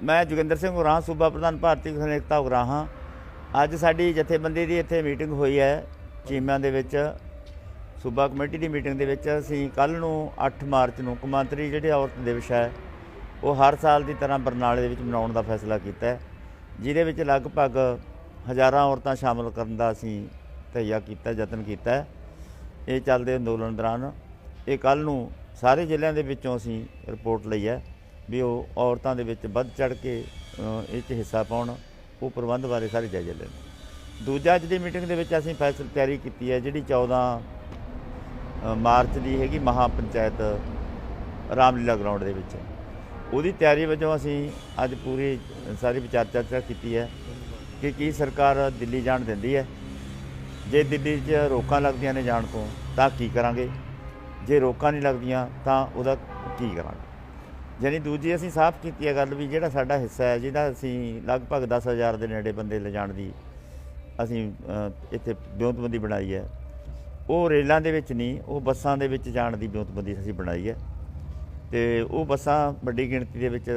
ਮੈਂ ਜੋਗਿੰਦਰ ਸਿੰਘ ਉਰਾਂ ਸੂਬਾ ਪ੍ਰਧਾਨ ਭਾਰਤੀ ਕਿਸਾਨ ਏਕਤਾ ਉਗਰਾਹਾਂ ਅੱਜ ਸਾਡੀ ਜਥੇਬੰਦੀ ਦੀ ਇੱਥੇ ਮੀਟਿੰਗ ਹੋਈ ਹੈ ਚੀਮਿਆਂ ਦੇ ਵਿੱਚ। ਸੂਬਾ ਕਮੇਟੀ ਦੀ ਮੀਟਿੰਗ ਦੇ ਵਿੱਚ ਅਸੀਂ ਕੱਲ ਨੂੰ 8 ਮਾਰਚ ਨੂੰ ਕੌਮਾਂਤਰੀ ਜਿਹੜੇ ਔਰਤ ਦਿਵਸ ਹੈ, ਉਹ ਹਰ ਸਾਲ ਦੀ ਤਰ੍ਹਾਂ ਬਰਨਾਲੇ ਦੇ ਵਿੱਚ ਮਨਾਉਣ ਦਾ ਫੈਸਲਾ ਕੀਤਾ ਹੈ, ਜਿਹਦੇ ਵਿੱਚ ਲਗਭਗ ਹਜ਼ਾਰਾਂ ਔਰਤਾਂ ਸ਼ਾਮਲ ਕਰਨ ਦਾ ਅਸੀਂ ਤਹੀਆ ਕੀਤਾ, ਯਤਨ ਕੀਤਾ ਇਹ ਚੱਲਦੇ ਅੰਦੋਲਨ ਦੌਰਾਨ ਇਹ ਕੱਲ ਨੂੰ ਸਾਰੇ ਜ਼ਿਲ੍ਹਿਆਂ ਦੇ ਵਿੱਚੋਂ ਅਸੀਂ ਰਿਪੋਰਟ ਲਈ ਹੈ। ਵੀ ਉਹ ਔਰਤਾਂ ਦੇ ਵਿੱਚ ਵੱਧ ਚੜ ਕੇ ਇਹ 'ਚ ਹਿੱਸਾ ਪਾਉਣ, ਉਹ ਪ੍ਰਬੰਧ ਬਾਰੇ ਸਾਰੇ ਜਾਇਜ਼ੇ ਲੈਣ। ਦੂਜਾ ਅੱਜ ਦੀ ਮੀਟਿੰਗ ਦੇ ਵਿੱਚ ਅਸੀਂ ਫੈਸਲਾ ਤਿਆਰੀ ਕੀਤੀ ਹੈ, ਜਿਹੜੀ 14 ਮਾਰਚ ਦੀ ਹੈਗੀ ਮਹਾ ਪੰਚਾਇਤ ਰਾਮਲੀਲਾ ਗਰਾਊਂਡ ਦੇ ਵਿੱਚ। ਉਹਦੀ ਤਿਆਰੀ ਵਜੋਂ ਅਸੀਂ ਅੱਜ ਪੂਰੀ ਸਾਰੀ ਵਿਚਾਰ ਚਰਚਾ ਕੀਤੀ ਹੈ ਕਿ ਕੀ ਸਰਕਾਰ ਦਿੱਲੀ ਜਾਣ ਦਿੰਦੀ ਹੈ। ਜੇ ਦਿੱਲੀ 'ਚ ਰੋਕਾਂ ਲੱਗਦੀਆਂ ਨੇ ਜਾਣ ਤੋਂ, ਤਾਂ ਕੀ ਕਰਾਂਗੇ। ਜੇ ਰੋਕਾਂ ਨਹੀਂ ਲੱਗਦੀਆਂ, ਤਾਂ ਉਹਦਾ ਕੀ ਕਰਾਂਗੇ। ਯਾਨੀ ਦੂਜੀ ਅਸੀਂ ਸਾਫ਼ ਕੀਤੀ ਹੈ ਗੱਲ ਵੀ ਜਿਹੜਾ ਸਾਡਾ ਹਿੱਸਾ ਹੈ, ਜਿਹਦਾ ਅਸੀਂ ਲਗਭਗ 10000 ਦੇ ਨੇੜੇ ਬੰਦੇ ਲਿਜਾਣ ਦੀ ਅਸੀਂ ਇੱਥੇ ਵਿਉਂਤਬੰਦੀ ਬਣਾਈ ਹੈ। ਉਹ ਰੇਲਾਂ ਦੇ ਵਿੱਚ ਨਹੀਂ, ਉਹ ਬੱਸਾਂ ਦੇ ਵਿੱਚ ਜਾਣ ਦੀ ਵਿਉਂਤਬੰਦੀ ਅਸੀਂ ਬਣਾਈ ਹੈ। ਤੇ ਉਹ ਬੱਸਾਂ ਵੱਡੀ ਗਿਣਤੀ ਦੇ ਵਿੱਚ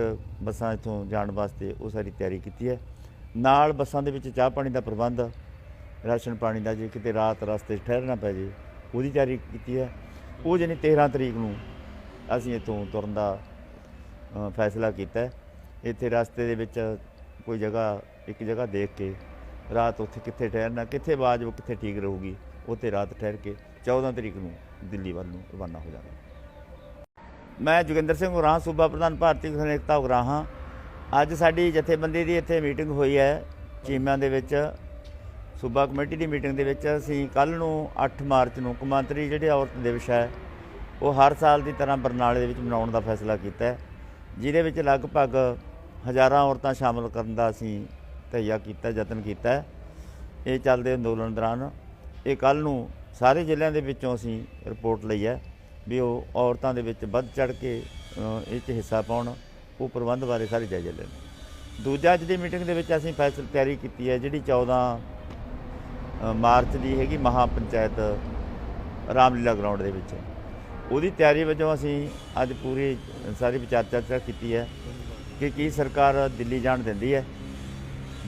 ਬੱਸਾਂ ਇੱਥੋਂ ਜਾਣ ਵਾਸਤੇ ਉਹ ਸਾਰੀ ਤਿਆਰੀ ਕੀਤੀ ਹੈ। ਨਾਲ ਬੱਸਾਂ ਦੇ ਵਿੱਚ ਚਾਹ ਪਾਣੀ ਦਾ ਪ੍ਰਬੰਧ, ਰਾਸ਼ਨ ਪਾਣੀ ਦਾ ਜੇ ਕਿਤੇ ਰਾਤ ਰਸਤੇ 'ਚ ਠਹਿਰਨਾ ਪੈ ਜੇ, ਉਹਦੀ ਤਿਆਰੀ ਕੀਤੀ ਹੈ। ਉਹ ਜਾਣੀ 13 ਤਰੀਕ ਨੂੰ ਅਸੀਂ ਇੱਥੋਂ ਤੁਰਨ ਦਾ ਫੈਸਲਾ ਕੀਤਾ ਇੱਥੇ ਰਸਤੇ ਦੇ ਵਿੱਚ ਕੋਈ ਜਗ੍ਹਾ, ਇੱਕ ਜਗ੍ਹਾ ਦੇਖ ਕੇ ਰਾਤ ਉੱਥੇ ਕਿੱਥੇ ਠਹਿਰਨਾ, ਕਿੱਥੇ ਬਾਜਬ ਕਿੱਥੇ ਠੀਕ ਰਹੂਗੀ ਉੱਥੇ ਰਾਤ ਠਹਿਰ ਕੇ 14 ਤਰੀਕ ਨੂੰ ਦਿੱਲੀ ਵੱਲ ਨੂੰ ਰਵਾਨਾ ਹੋ ਜਾਣਾ। ਮੈਂ ਜੋਗਿੰਦਰ ਸਿੰਘ ਉਰਾਂ ਸੂਬਾ ਪ੍ਰਧਾਨ ਭਾਰਤੀ ਕਿਸਾਨ ਏਕਤਾ ਉਗਰਾਹਾਂ ਅੱਜ ਸਾਡੀ ਜਥੇਬੰਦੀ ਦੀ ਇੱਥੇ ਮੀਟਿੰਗ ਹੋਈ ਹੈ, ਚੀਮਿਆਂ ਦੇ ਵਿੱਚ, ਸੂਬਾ ਕਮੇਟੀ ਦੀ ਮੀਟਿੰਗ ਦੇ ਵਿੱਚ। ਅਸੀਂ ਕੱਲ ਨੂੰ 8 ਮਾਰਚ ਨੂੰ ਕੌਮਾਂਤਰੀ ਜਿਹੜੇ ਔਰਤ ਦਿਵਸ ਹੈ, ਉਹ ਹਰ ਸਾਲ ਦੀ ਤਰ੍ਹਾਂ ਬਰਨਾਲੇ ਦੇ ਵਿੱਚ ਮਨਾਉਣ ਦਾ ਫੈਸਲਾ ਕੀਤਾ ਹੈ। ਜਿਹਦੇ ਵਿੱਚ ਲਗਭਗ ਹਜ਼ਾਰਾਂ ਔਰਤਾਂ ਸ਼ਾਮਲ ਕਰਨ ਦਾ ਅਸੀਂ ਤਹੀਆ ਕੀਤਾ, ਯਤਨ ਕੀਤਾ। ਇਹ ਚੱਲਦੇ ਅੰਦੋਲਨ ਦੌਰਾਨ ਇਹ ਕੱਲ ਨੂੰ ਸਾਰੇ ਜ਼ਿਲ੍ਹਿਆਂ ਦੇ ਵਿੱਚੋਂ ਅਸੀਂ ਰਿਪੋਰਟ ਲਈ ਹੈ ਵੀ ਉਹ ਔਰਤਾਂ ਦੇ ਵਿੱਚ ਵੱਧ ਚੜ ਕੇ ਇਹ 'ਚ ਹਿੱਸਾ ਪਾਉਣ, ਉਹ ਪ੍ਰਬੰਧ ਬਾਰੇ ਸਾਰੇ ਜਾਇਜ਼ੇ ਲੈਣ। ਦੂਜਾ ਅੱਜ ਦੀ ਮੀਟਿੰਗ ਦੇ ਵਿੱਚ ਅਸੀਂ ਫੈਸਲਾ ਤਿਆਰੀ ਕੀਤੀ ਹੈ, ਜਿਹੜੀ 14 ਮਾਰਚ ਦੀ ਹੈਗੀ ਮਹਾ ਪੰਚਾਇਤ ਰਾਮਲੀਲਾ ਗਰਾਊਂਡ ਦੇ ਵਿੱਚ। ਉਹਦੀ ਤਿਆਰੀ ਵਜੋਂ ਅਸੀਂ ਅੱਜ ਪੂਰੀ ਸਾਰੀ ਵਿਚਾਰ ਚਰਚਾ ਕੀਤੀ ਹੈ ਕਿ ਕੀ ਸਰਕਾਰ ਦਿੱਲੀ ਜਾਣ ਦਿੰਦੀ ਹੈ।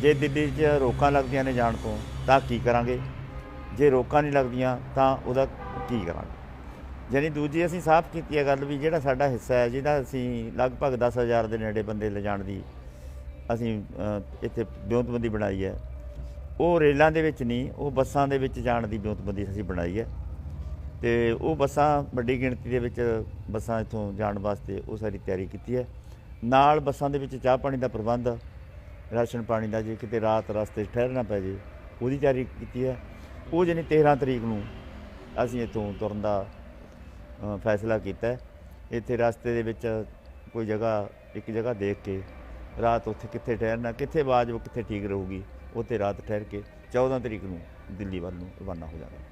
ਜੇ ਦਿੱਲੀ 'ਚ ਰੋਕਾਂ ਲੱਗਦੀਆਂ ਨੇ ਜਾਣ ਤੋਂ, ਤਾਂ ਕੀ ਕਰਾਂਗੇ? ਜੇ ਰੋਕਾਂ ਨਹੀਂ ਲੱਗਦੀਆਂ, ਤਾਂ ਉਹਦਾ ਕੀ ਕਰਾਂਗੇ? ਯਾਨੀ ਦੂਜੀ ਅਸੀਂ ਸਾਫ਼ ਕੀਤੀ ਹੈ ਗੱਲ ਵੀ ਜਿਹੜਾ ਸਾਡਾ ਹਿੱਸਾ ਹੈ, ਜਿਹਦਾ ਅਸੀਂ ਲਗਭਗ 10000 ਦੇ ਨੇੜੇ ਬੰਦੇ ਲਿਜਾਣ ਦੀ ਅਸੀਂ ਇੱਥੇ ਵਿਉਂਤਬੰਦੀ ਬਣਾਈ ਹੈ। ਉਹ ਰੇਲਾਂ ਦੇ ਵਿੱਚ ਨਹੀਂ, ਉਹ ਬੱਸਾਂ ਦੇ ਵਿੱਚ ਜਾਣ ਦੀ ਵਿਉਂਤਬੰਦੀ ਅਸੀਂ ਬਣਾਈ ਹੈ। ਤੇ ਉਹ ਬੱਸਾਂ ਵੱਡੀ ਗਿਣਤੀ ਦੇ ਵਿੱਚ ਬੱਸਾਂ ਇੱਥੋਂ ਜਾਣ ਵਾਸਤੇ ਉਹ ਸਾਰੀ ਤਿਆਰੀ ਕੀਤੀ ਹੈ। ਨਾਲ ਬੱਸਾਂ ਦੇ ਵਿੱਚ ਚਾਹ ਪਾਣੀ ਦਾ ਪ੍ਰਬੰਧ, ਰਾਸ਼ਨ ਪਾਣੀ ਦਾ ਜੇ ਕਿਤੇ ਰਾਤ ਰਸਤੇ 'ਚ ਠਹਿਰਨਾ ਪੈ ਜੇ, ਉਹਦੀ ਤਿਆਰੀ ਕੀਤੀ ਹੈ। ਉਹ ਜਾਣੀ 13 ਤਰੀਕ ਨੂੰ ਅਸੀਂ ਇੱਥੋਂ ਤੁਰਨ ਦਾ ਫੈਸਲਾ ਕੀਤਾ ਇੱਥੇ ਰਸਤੇ ਦੇ ਵਿੱਚ ਕੋਈ ਜਗ੍ਹਾ, ਇੱਕ ਜਗ੍ਹਾ ਦੇਖ ਕੇ ਰਾਤ ਉੱਥੇ ਕਿੱਥੇ ਠਹਿਰਨਾ, ਕਿੱਥੇ ਬਾਜਬ ਕਿੱਥੇ ਠੀਕ ਰਹੂਗੀ, ਉੱਥੇ ਰਾਤ ਠਹਿਰ ਕੇ 14 ਤਰੀਕ ਨੂੰ ਦਿੱਲੀ ਵੱਲ ਨੂੰ ਰਵਾਨਾ ਹੋ ਜਾਣਾ।